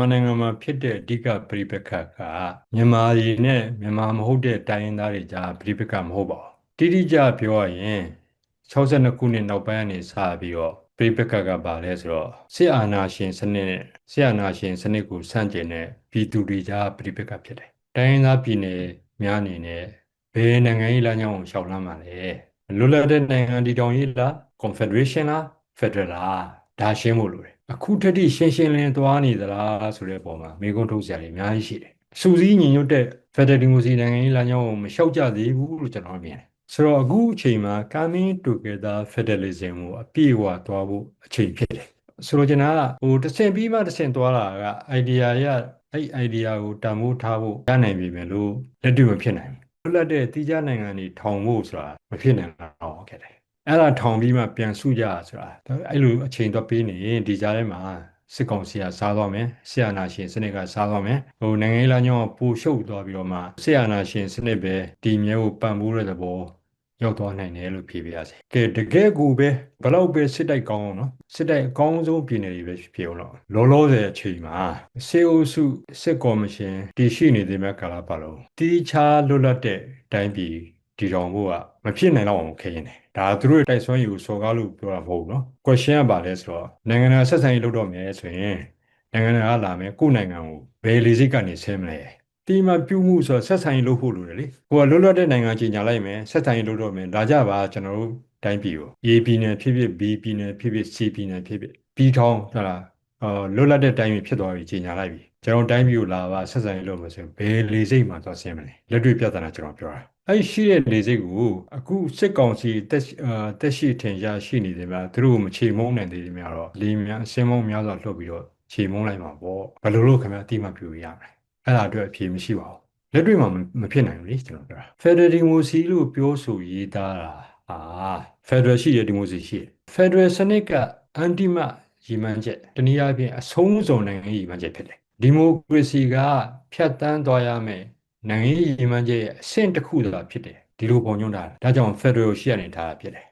မြန်မာနိုင်ငံမှာဖြစ်တဲ့အဓိကပြိပက္ခကမြန်မာပြည်နဲ့မြန်မာမဟုတ်တဲ့တိုင်းရင်းသားတွေကြားပြိပက္ခမဟုတ်ပါဘူးတိတိကျပြောရရင်62ခုနှစ်နောက်ပိုင်းကနေစပြီးတော့ပြိပက္ခကပါလဲဆိုတော့စစ်အာဏာရှင်စနစ်နဲ့စစ်အာဏာရှင်စနစ်ကိုဆန့်ကျင်တဲ့ပြည်သူတွေကြားပြိပက္ခဖြစ်တယ်တိုင်းရင်းသားပြည်နယ်များအနေနဲ့ဘယ်နိုင်ငံရေးလမ်းကြောင်းကိုရှောက်လမ်းမှာလဲလွတ်လပ်တဲ့နိုင်ငံတည်ထောင်ရေးလား Confederation လား Federal လားဒါရှင်းဖို့လိုတယ် အခုထက်ထိရှင်းရှင်းလင်းသွားနေသလားဆိုတဲ့ပုံမှာမိကုန်းထုတ်စရာတွေအများကြီးရှိတယ်စူးစီးညီညွတ်တဲ့ Federal Democracy နိုင်ငံရေးလမ်းကြောင်းကိုမလျှောက်ကြသေးဘူးလို့ကျွန်တော်မြင်တယ်ဆိုတော့အခုအချိန်မှာ coming together federalism ကိုအပြည့်အဝသွားဖို့အချိန်ဖြစ်တယ်ဆိုတော့ကျွန်တော်ကဟိုတစ်ဆင့်ပြီးမှတစ်ဆင့်သွားတာက idea ရအဲ့ idea ကိုတန်ဖိုးထားဖို့ရနိုင်ပြီမယ်လို့လက်တွေ့မဖြစ်နိုင်ဘူးလွတ်လပ်တဲ့တိကျနိုင်ငံတွေထောင်ဖို့ဆိုတာမဖြစ်နိုင်တော့ခဲ့တယ် အဲ့ဒါထောင်ပြီးမှပြန်စုကြဆိုတာအဲ့လိုအချိန်တော့ပေးနေရင်ဒီကြားထဲမှာစစ်ကောင်စီကစားသွားမယ်ဆရာနာရှင်စနစ်ကစားသွားမယ်ဟိုနိုင်ငံရေးလမ်းကြောင်းကပိုရှုပ်သွားပြီးတော့မှဆရာနာရှင်စနစ်ပဲဒီမြဲကိုပံ့ပိုးတဲ့သဘောရောက်သွားနိုင်တယ်လို့ဖြေပြရစေ။ကဲတကယ်ကိုပဲဘလောက်ပဲစစ်တိုက်ကောင်းအောင်နော်စစ်တိုက်အကောင်းဆုံးပြည်နယ်တွေပဲဖြစ်အောင်လို့လောလောဆယ်အချိန်မှာစေအုပ်စုစစ်ကော်မရှင်တည်ရှိနေသေးမဲ့ကာလပတ်လုံးတီးခြားလွတ်လပ်တဲ့တိုင်းပြည် ဒီတောင်ဖို့ကမဖြစ်နိုင်တော့အောင်ခရင်တယ်ဒါသူတို့ရဲ့တိုက်စွမ်းရည်ကိုစော်ကားလို့ပြောတာမဟုတ်ဘူးเนาะ question ကပါလဲဆိုတော့နိုင်ငံတော်ဆက်ဆံရေးလုပ်တော့မယ်ဆိုရင်နိုင်ငံတော်ကလာမယ်ကိုယ့်နိုင်ငံကိုဘယ်လေစိတ်ကနေဆင်းမလဲဒီမှာပြုမှုဆိုတော့ဆက်ဆံရေးလုပ်ဖို့လိုတယ်လေကိုကလွတ်လပ်တဲ့နိုင်ငံကြီးညာလိုက်မယ်ဆက်ဆံရေးလုပ်တော့မယ်လာကြပါကျွန်တော်တို့တိုင်းပြည်ကို A ပြည်နယ်ဖြစ်ဖြစ် B ပြည်နယ်ဖြစ်ဖြစ် C ပြည်နယ်ဖြစ်ဖြစ်ပြီးထောင်းဟုတ်လားအော်လွတ်လပ်တဲ့တိုင်းပြည်ဖြစ်သွားပြီကြီးညာလိုက်ပြီကျွန်တော်တိုင်းပြည်ကိုလာပါဆက်ဆံရေးလုပ်မယ်ဆိုရင်ဘယ်လေစိတ်မှသွားဆင်းမလဲလက်တွေ့ပြဿနာကျွန်တော်ပြောတာ အဲ့ရှိတဲ့လေစိတ်ကိုအခုစစ်ကောင်စီတက်တက်ရှိထင်ရှားရှိနေတယ်များသူတို့ကိုမချေမုန်းနိုင်သေးတယ်များတော့လေများအစင်းမုန်းများစွာလှုပ်ပြီးတော့ချေမုန်းလိုက်မှာပေါ့ဘယ်လိုလုပ်ခင်ဗျာအတိမပြူရမလဲအဲ့ဒါအတွက်အဖြေမရှိပါဘူးလက်တွေ့မှာမဖြစ်နိုင်ဘူးလေကျွန်တော်ပြောတာ Federal Democracy လို့ပြောဆိုရေးသားတာအာ Federal ရှိတယ် Democracy ရှိတယ် Federal စနစ်ကအန်တီမရည်မှန်းချက်တနည်းအားဖြင့်အဆုံးစုံနိုင်ငံရည်မှန်းချက်ဖြစ်တယ်ဒီမိုကရေစီကဖြတ်တန်းသွားရမယ် နိုင်ငံရေးရည်မှန်းချက်ရဲ့အဆင့်တစ်ခုသာဖြစ်တယ်ဒီလိုပုံညွှန်းတာဒါကြောင့် Federal ရှိရနေထားတာဖြစ်တယ်